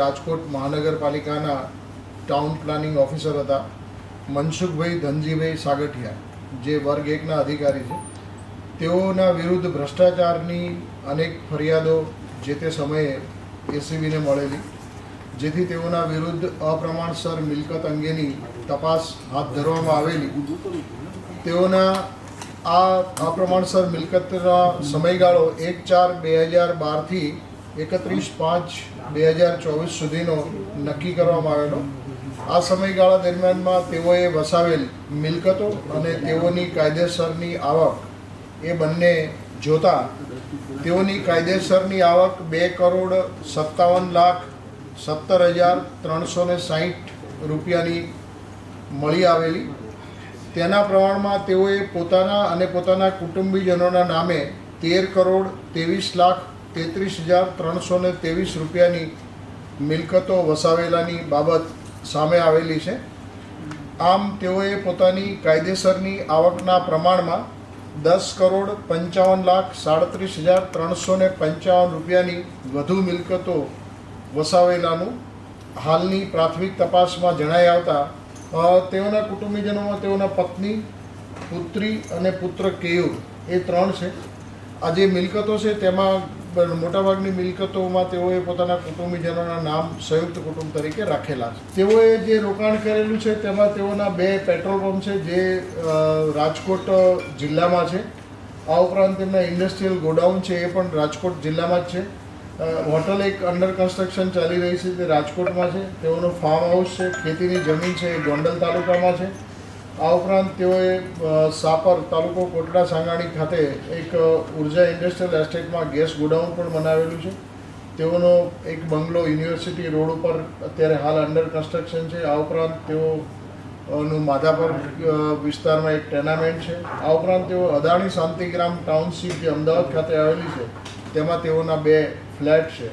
રાજકોટ મહાનગરપાલિકાના town planning officer હતા મનસુખભાઈ ધનજીભાઈ સાગઠિયા, જે વર્ગ એકના અધિકારી છે. તેઓના વિરુદ્ધ ભ્રષ્ટાચારની અનેક ફરિયાદો જે તે સમયે એસીબીને મળેલી, જેથી તેઓના વિરુદ્ધ અપ્રમાણસર મિલકત અંગેની તપાસ હાથ ધરવામાં આવેલી. તેઓના આ અપ્રમાણસર મિલકતના સમયગાળો એક ચાર બે હજાર બારથી એકત્રીસ પાંચ બે હજાર ચોવીસ સુધીનો નક્કી કરવામાં આવેલો. આ સમયગાળા દરમિયાનમાં તેઓએ વસાવેલ મિલકતો અને તેઓની કાયદેસરની આવક એ બંને જોતા તેઓની કાયદેસરની આવક બે કરોડ સત્તાવન લાખ સત્તર હજાર ત્રણસો ને સાહીઠ રૂપિયાની મળી આવેલી. તેના પ્રમાણમાં તેઓએ પોતાના અને પોતાના કુટુંબીજનોના નામે તેર કરોડ ત્રેવીસ લાખ તેત્રીસ હજાર ત્રણસો ને ત્રેવીસ રૂપિયાની મિલકતો વસાવેલાની બાબત સામે આવેલી છે. આમ તેઓએ પોતાની કાયદેસરની આવકના પ્રમાણમાં દસ કરોડ પંચાવન લાખ સાડત્રીસ હજાર ત્રણસો ને પંચાવન રૂપિયાની વધુ મિલકતો વસાવેલાનું હાલની પ્રાથમિક તપાસમાં જણાઈ આવતા તેઓના કુટુંબીજનોમાં તેઓના પત્ની, પુત્રી અને પુત્ર કેયુર એ ત્રણ છે. આ જે મિલકતો છે તેમાં મોટાભાગની મિલકતોમાં તેઓએ પોતાના કુટુંબીજનોના નામ સંયુક્ત કુટુંબ તરીકે રાખેલા છે. તેઓએ જે રોકાણ કરેલું છે, તેમાં તેઓના બે પેટ્રોલ પંપ છે, જે રાજકોટ જિલ્લામાં છે. આ ઉપરાંત તેમના ઇન્ડસ્ટ્રીયલ ગોડાઉન છે, એ પણ રાજકોટ જિલ્લામાં જ છે. હોટલ એક અંડર કન્સ્ટ્રક્શન ચાલી રહી છે, તે રાજકોટમાં છે. તેઓનું ફાર્મ હાઉસ છે, ખેતીની જમીન છે, એ ગોંડલ તાલુકામાં છે. આ ઉપરાંત તેઓએ સાપર તાલુકો કોટડા સાંગાણી ખાતે એક ઊર્જા ઇન્ડસ્ટ્રીયલ એસ્ટેટમાં ગેસ ગોડાઉન પણ બનાવેલું છે. તેઓનો એક બંગલો યુનિવર્સિટી રોડ ઉપર અત્યારે હાલ અંડર કન્સ્ટ્રક્શન છે. આ ઉપરાંત તેઓનું માધાપર વિસ્તારમાં એક ટેનામેન્ટ છે. આ ઉપરાંત તેઓ અદાણી શાંતિગ્રામ ટાઉનશીપ જે અમદાવાદ ખાતે આવેલી છે, તેમાં તેઓના બે ફ્લેટ છે.